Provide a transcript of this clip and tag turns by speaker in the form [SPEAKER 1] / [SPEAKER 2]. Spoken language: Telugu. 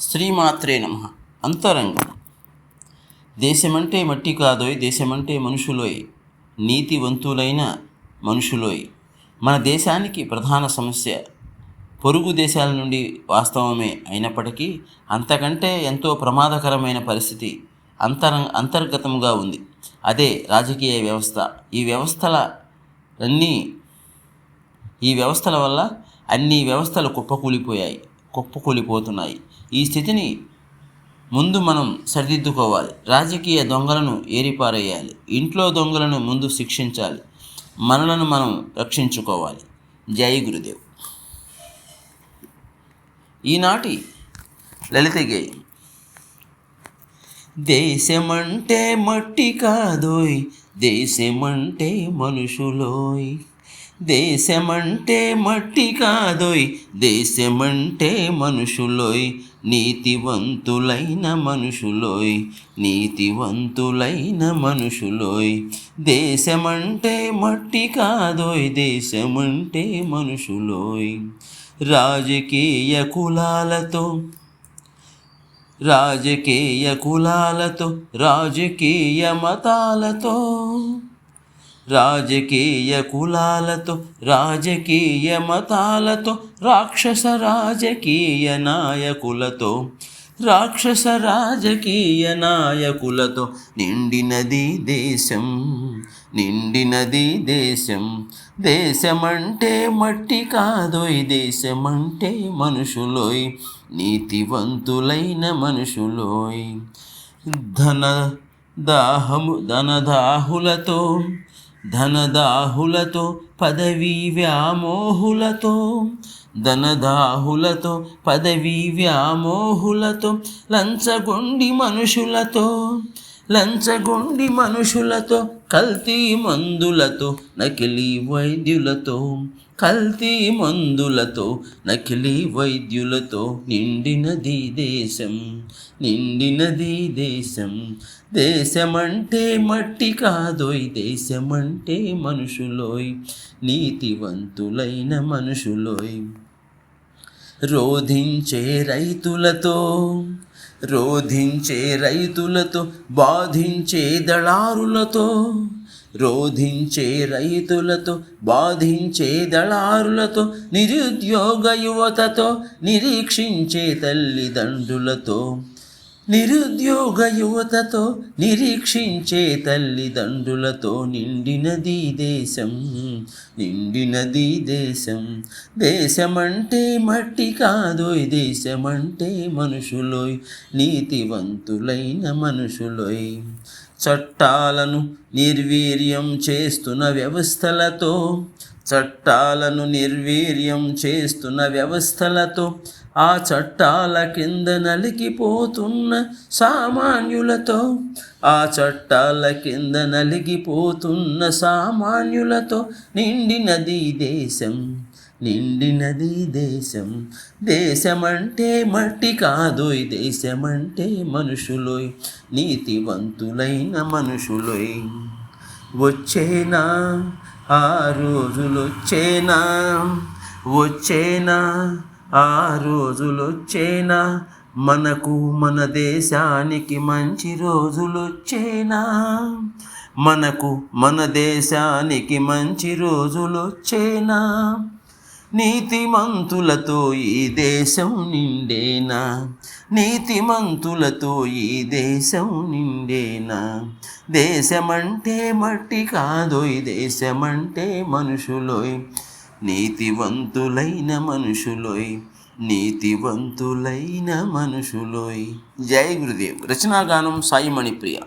[SPEAKER 1] శ్రీమాత్రే నమ. అంతరంగం. దేశమంటే మట్టి కాదోయ్ దేశమంటే మనుషులోయ్. నీతివంతులైన మనుషులోయ్. మన దేశానికి ప్రధాన సమస్య పొరుగు దేశాల నుండి వాస్తవమే అయినప్పటికీ అంతకంటే ఎంతో ప్రమాదకరమైన పరిస్థితి అంతర అంతర్గతంగా ఉంది. అదే రాజకీయ వ్యవస్థ. ఈ వ్యవస్థల అన్నీ ఈ వ్యవస్థల వల్ల అన్ని వ్యవస్థలు కుప్పకూలిపోయాయి. కుప్పకూలిపోతున్నాయి. ఈ స్థితిని ముందు మనం సరిదిద్దుకోవాలి. రాజకీయ దొంగలను ఏరిపారేయాలి. ఇంట్లో దొంగలను ముందు శిక్షించాలి. మనలను మనం రక్షించుకోవాలి. జై గురుదేవ్. ఈనాటి లలిత గేయం. దేశమంటే మట్టి కాదోయ్ దేశమంటే మనుషులోయ్. దేశమంటే మట్టి కాదోయ్ దేశమంటే మనుషులోయ్. నీతివంతులైన మనుషులోయ్ నీతివంతులైన మనుషులోయ్. దేశమంటే మట్టి కాదోయ్ దేశమంటే మనుషులోయ్. రాజకీయ కులాలతో రాజకీయ కులాలతో రాజకీయ మతాలతో రాజకీయ కులాలతో రాజకీయ మతాలతో రాక్షస రాజకీయ నాయకులతో రాక్షస రాజకీయ నాయకులతో నిండినది దేశం నిండినది దేశం. దేశమంటే మట్టి కాదోయ్ దేశమంటే మనుషులోయ్ నీతివంతులైన మనుషులోయ్. ధన దాహము ధనదాహులతో ధనదాహులతో పదవీ వ్యామోహులతో ధనదాహులతో పదవీ వ్యామోహులతో లంచగొండి మనుషులతో లంచగొండి మనుషులతో కల్తీ మందులతో నకిలీ వైద్యులతో కల్తీ మందులతో నకిలీ వైద్యులతో నిండినది దేశం నిండినది దేశం. దేశమంటే మట్టి కాదోయ్ దేశమంటే మనుషులోయ్ నీతివంతులైన మనుషులోయ్. రోధించే రైతులతో రోధించే రైతులతో బాధించే దళారులతో రోధించే రైతులతో బాధించే దళారులతో నిరుద్యోగ యువతతో నిరీక్షించే తల్లిదండ్రులతో నిరుద్యోగ యువతతో నిరీక్షించే తల్లిదండ్రులతో నిండినది దేశం నిండినది దేశం. దేశమంటే మట్టి కాదోయ్ దేశమంటే మనుషులోయ్ నీతివంతులైన మనుషులోయ్. చట్టాలను నిర్వీర్యం చేస్తున్న వ్యవస్థలతో చట్టాలను నిర్వీర్యం చేస్తున్న వ్యవస్థలతో ఆ చట్టాల కింద నలిగిపోతున్న సామాన్యులతో ఆ చట్టాల కింద నలిగిపోతున్న సామాన్యులతో నిండినది దేశం నిండినది దేశం. దేశమంటే మట్టి కాదోయ్ దేశమంటే మనుషులోయ్ నీతివంతులైన మనుషులోయ్. వచ్చేనా ఆ రోజులొచ్చేనా వచ్చేనా? ఆ రోజులొచ్చేనా మనకు మన దేశానికి మంచి రోజులొచ్చేనా? మనకు మన దేశానికి మంచి రోజులొచ్చేనా? నీతిమంతులతో ఈ దేశం నిండేనా? నీతిమంతులతో ఈ దేశం నిండేనా? దేశమంటే మట్టి కాదోయ్ దేశమంటే మనుషులోయ్. నీతివంతులైన మనుషులోయ్. నీతివంతులైన మనుషులోయ్. జై గురుదేవ్. రచనాగానం సాయి మణిప్రియ